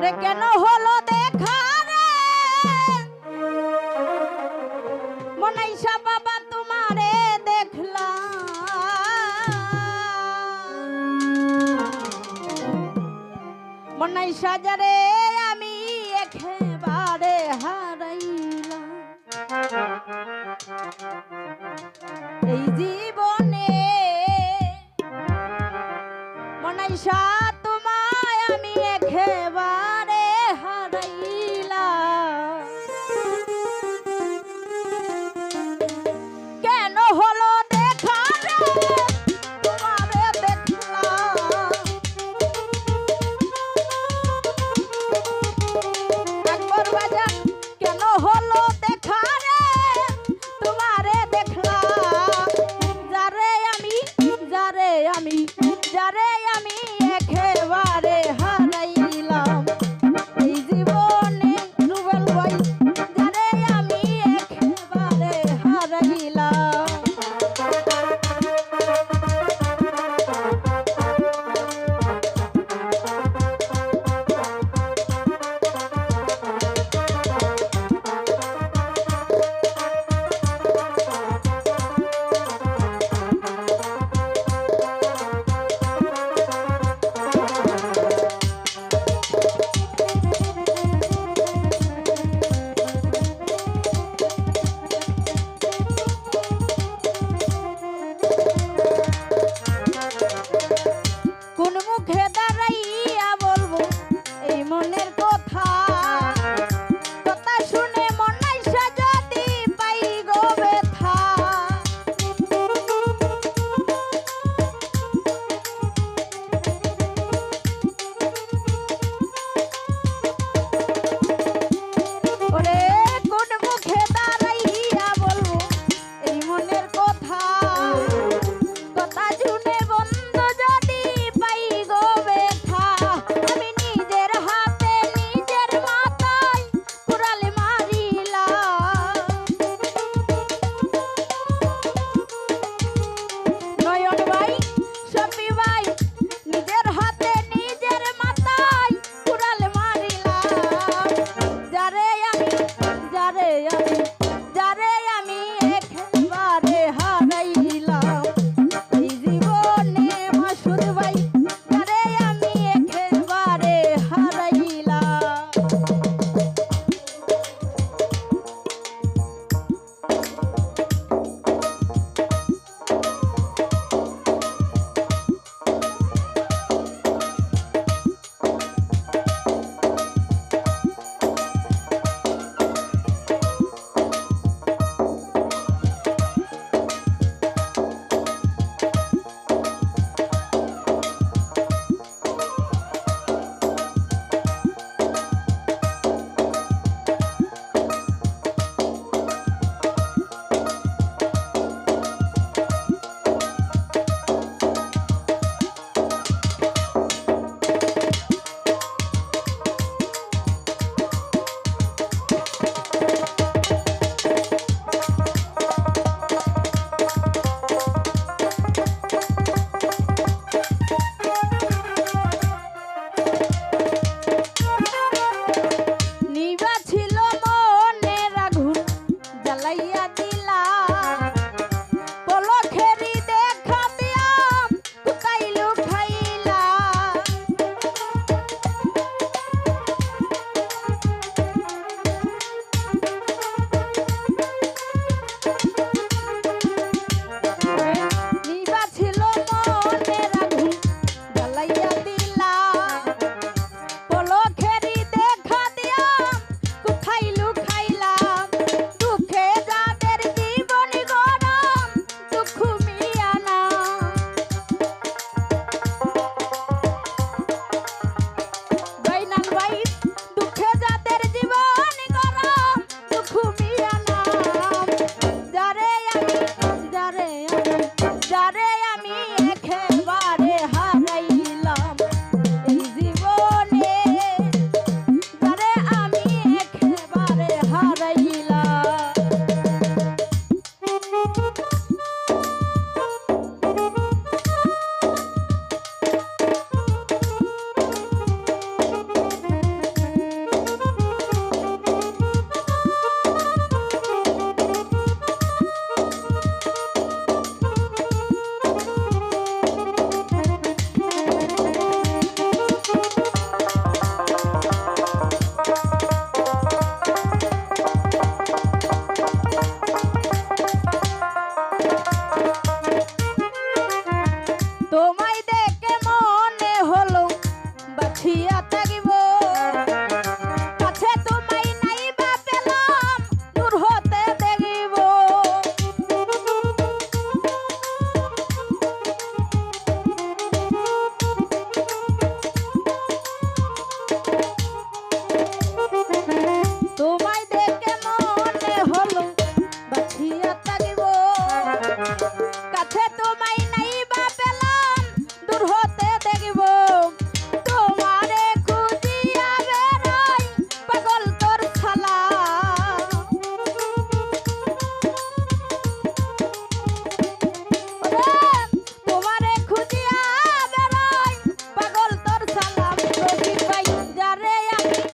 তোরে কেন হলো দেখা রে? বাবা তোমারে দেখলাম মনাইসা যারে আমি একেবারে হারাইলাম। এই জীবনে মনাইসা